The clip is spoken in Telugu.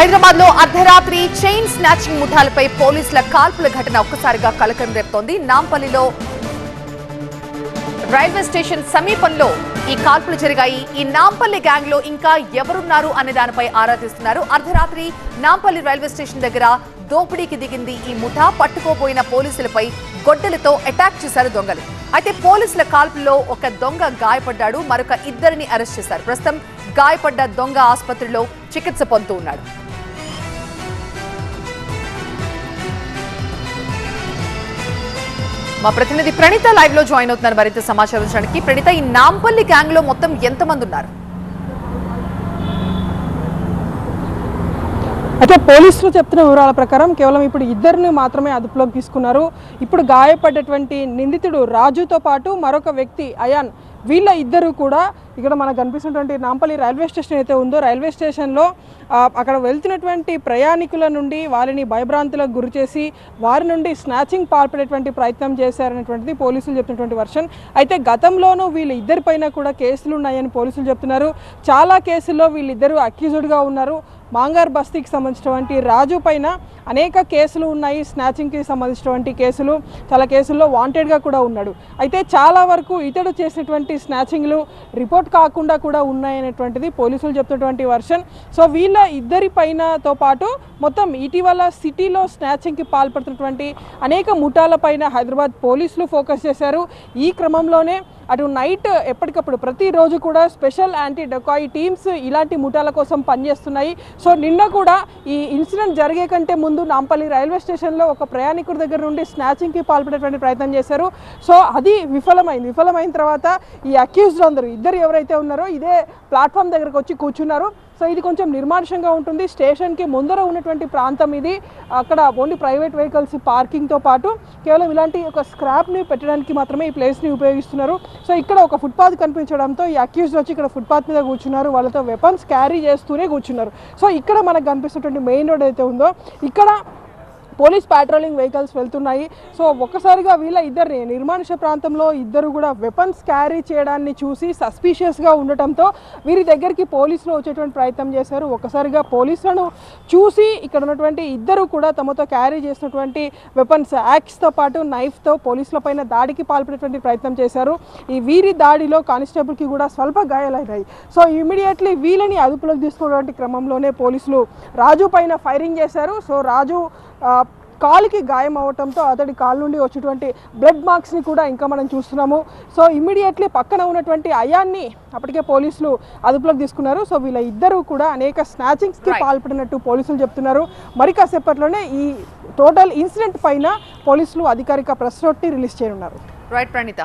హైదరాబాద్లో అర్ధరాత్రి చైన్ స్నాచింగ్ ముఠాలపై పోలీసుల కాల్పుల ఘటన ఒక్కసారిగా కలకలం రేపుతోంది. నాంపల్లిలో రైల్వే స్టేషన్ సమీపంలో ఈ కాల్పులు జరిగాయి. ఈ నాంపల్లి గ్యాంగ్లో ఇంకా ఎవరున్నారు అనే దానిపై ఆరా తీస్తున్నారు. అర్ధరాత్రి నాంపల్లి రైల్వే స్టేషన్ దగ్గర దోపిడీకి దిగింది ఈ ముఠా. పట్టుకోపోయిన పోలీసులపై గొడ్డలతో అటాక్ చేశారు దొంగలు. అయితే పోలీసుల కాల్పుల్లో ఒక దొంగ గాయపడ్డాడు మరొక ఇద్దరిని అరెస్ట్ చేశారు. ప్రస్తుతం గాయపడ్డ దొంగ ఆసుపత్రిలో చికిత్స పొందుతూ ఉన్నాడు. మా ప్రతినిధి ప్రణీత లైవ్లో జాయిన్ అవుతున్నారు. మరింత సమాచారం ఇచ్చడానికి ప్రణీత ఈ నాంపల్లి గ్యాంగ్లో మొత్తం ఎంతమంది ఉన్నారు? అయితే పోలీసులు చెప్తున్న వివరాల ప్రకారం కేవలం ఇప్పుడు ఇద్దరిని మాత్రమే అదుపులోకి తీసుకున్నారు. ఇప్పుడు గాయపడ్డటువంటి నిందితుడు రాజుతో పాటు మరొక వ్యక్తి అయాన్ వీళ్ళ ఇద్దరు కూడా ఇక్కడ మనకు కనిపిస్తున్నటువంటి నాంపల్లి రైల్వే స్టేషన్ అయితే ఉందో రైల్వే స్టేషన్లో అక్కడ వెళ్తున్నటువంటి ప్రయాణికుల నుండి వారిని భయభ్రాంతులకు గురి చేసి వారి నుండి స్నాచింగ్ పాల్పడేటువంటి ప్రయత్నం చేశారనేటువంటిది పోలీసులు చెప్తున్నటువంటి వర్షన్. అయితే గతంలోనూ వీళ్ళ ఇద్దరిపైన కూడా కేసులు ఉన్నాయని పోలీసులు చెప్తున్నారు. చాలా కేసుల్లో వీళ్ళిద్దరూ అక్యూజ్డ్గా ఉన్నారు. మాంగార్ బస్తీకి సంబంధించినటువంటి రాజు పైన అనేక కేసులు ఉన్నాయి. స్నాచింగ్కి సంబంధించినటువంటి కేసులు చాలా కేసుల్లో వాంటెడ్గా కూడా ఉన్నాడు. అయితే చాలా వరకు ఇతడు చేసినటువంటి స్నాచింగ్లు రిపోర్ట్ కాకుండా కూడా ఉన్నాయనేటువంటిది పోలీసులు చెప్తున్నటువంటి వర్షన్ సో వీళ్ళ ఇద్దరి పైనతో పాటు మొత్తం ఇటీవల సిటీలో స్నాచింగ్కి పాల్పడుతున్నటువంటి అనేక ముఠాల పైన హైదరాబాద్ పోలీసులు ఫోకస్ చేశారు. ఈ క్రమంలోనే అటు నైట్ ఎప్పటికప్పుడు ప్రతిరోజు కూడా స్పెషల్ యాంటీ డెకాయి టీమ్స్ ఇలాంటి ముఠాల కోసం పనిచేస్తున్నాయి. సో నిన్న కూడా ఈ ఇన్సిడెంట్ జరిగే కంటే ముందు నాంపల్లి రైల్వే స్టేషన్లో ఒక ప్రయాణికుడి దగ్గర నుండి స్నాచింగ్కి పాల్పడేటువంటి ప్రయత్నం చేశారు. సో అది విఫలమైంది. విఫలమైన తర్వాత ఈ అక్యూజ్డ్ అందరూ ఇద్దరు ఎవరైతే ఉన్నారో ఇదే ప్లాట్ఫామ్ దగ్గరకు వచ్చి కూర్చున్నారు. సో ఇది కొంచెం నిర్మానుషంగా ఉంటుంది. స్టేషన్కి ముందర ఉన్నటువంటి ప్రాంతం ఇది. అక్కడ ఓన్లీ ప్రైవేట్ వెహికల్స్ పార్కింగ్తో పాటు కేవలం ఇలాంటి ఒక స్క్రాప్ని పెట్టడానికి మాత్రమే ఈ ప్లేస్ని ఉపయోగిస్తున్నారు. సో ఇక్కడ ఒక ఫుట్పాత్ కనిపించడంతో ఈ అక్యూజ్డ్ వచ్చి ఇక్కడ ఫుట్పాత్ మీద కూర్చున్నారు. వాళ్ళతో వెపన్స్ క్యారీ చేస్తూనే కూర్చున్నారు. సో ఇక్కడ మనకు కనిపిస్తున్నటువంటి మెయిన్ రోడ్ అయితే ఉందో ఇక్కడ పోలీస్ పాట్రోలింగ్ వెహికల్స్ వెళ్తున్నాయి. సో ఒక్కసారిగా వీళ్ళ ఇద్దరిని నిర్మానుష ప్రాంతంలో ఇద్దరు కూడా వెపన్స్ క్యారీ చేయడాన్ని చూసి సస్పీషియస్గా ఉండటంతో వీరి దగ్గరికి పోలీసులు వచ్చేటువంటి ప్రయత్నం చేశారు. ఒక్కసారిగా పోలీసులను చూసి ఇక్కడ ఉన్నటువంటి ఇద్దరు కూడా తమతో క్యారీ చేసినటువంటి వెపన్స్ యాక్స్తో పాటు నైఫ్తో పోలీసుల పైన దాడికి పాల్పడేటువంటి ప్రయత్నం చేశారు. ఈ వీరి దాడిలో కానిస్టేబుల్కి కూడా స్వల్ప గాయాలైనాయి సో ఇమీడియట్లీ వీళ్ళని అదుపులోకి తీసుకున్నటువంటి క్రమంలోనే పోలీసులు రాజు పైన ఫైరింగ్ చేశారు. సో రాజు కాలుకి గాయం అవటంతో అతడి కాలు నుండి వచ్చేటువంటి బ్లడ్ మార్క్స్ని కూడా ఇంకా మనం చూస్తున్నాము. సో ఇమ్మీడియట్లీ పక్కన ఉన్నటువంటి అయాన్ని అప్పటికే పోలీసులు అదుపులోకి తీసుకున్నారు. సో వీళ్ళ ఇద్దరు కూడా అనేక స్నాచింగ్స్కి. పాల్పడినట్టు పోలీసులు చెప్తున్నారు. మరి కాసేపట్లోనే ఈ టోటల్ ఇన్సిడెంట్ పైన పోలీసులు అధికారిక ప్రెస్ నోట్ని రిలీజ్ చేయనున్నారు. రైట్ ప్రణీత